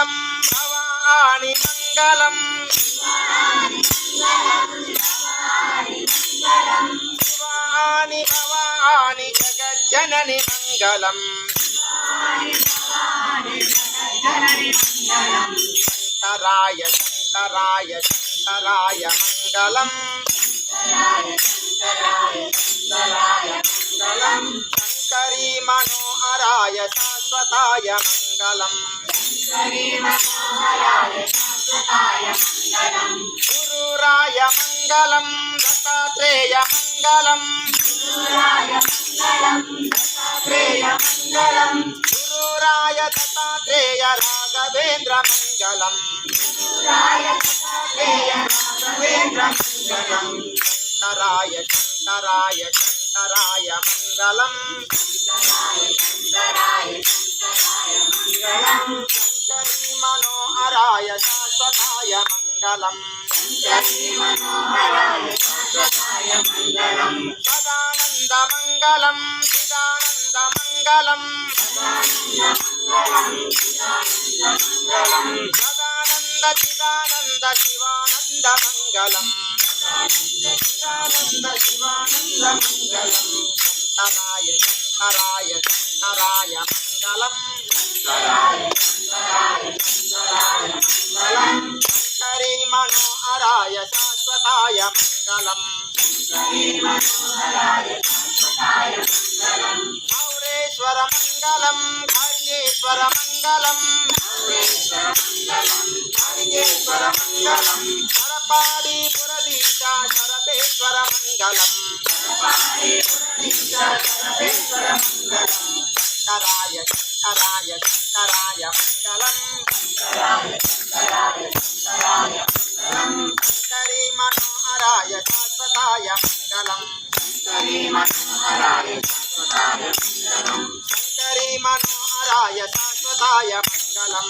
మంగళం భవాని మంగళం. శివాని భవాని జగజ్జనని మంగళం. శంకరాయ శంకరాయ శంకరాయ మంగళం. శంకరాయ శంకరాయ శంకరీ శాశ్వతాయ మంగళం గురురాయ మంగళం దత్తాత్రేయ మంగళం గురురాయ దత్తాత్రేయ రాఘవేంద్ర మంగళం శంకరాయ శంకరాయ శంకరాయ మంగళం. శంకరీ మనోహరాయ శాశ్వతాయ మంగళం సదానంద మంగళం చిదానంద మంగళం సదానంద చిదానంద శివానంద మంగళం చిదానంద శివానంద మంగళం శంకరాయ శంకరాయ శంకరాయ మంగళం. శంకరీ మనోహరాయ శాశ్వతాయ మంగళం. మౌరేశ్వర మంగళం హర్యేశ్వర మంగళం హర్యేశ్వర మంగళం. సరపాడి పురదీశ శరభేశ్వర మంగళం. శంకరాయ శంకరాయ శంకరాయ మంగళం శంకరీ మనోహరాయ శాశ్వతాయ మంగళం శంకరీ మనోహరాయ శాశ్వతాయ మంగళం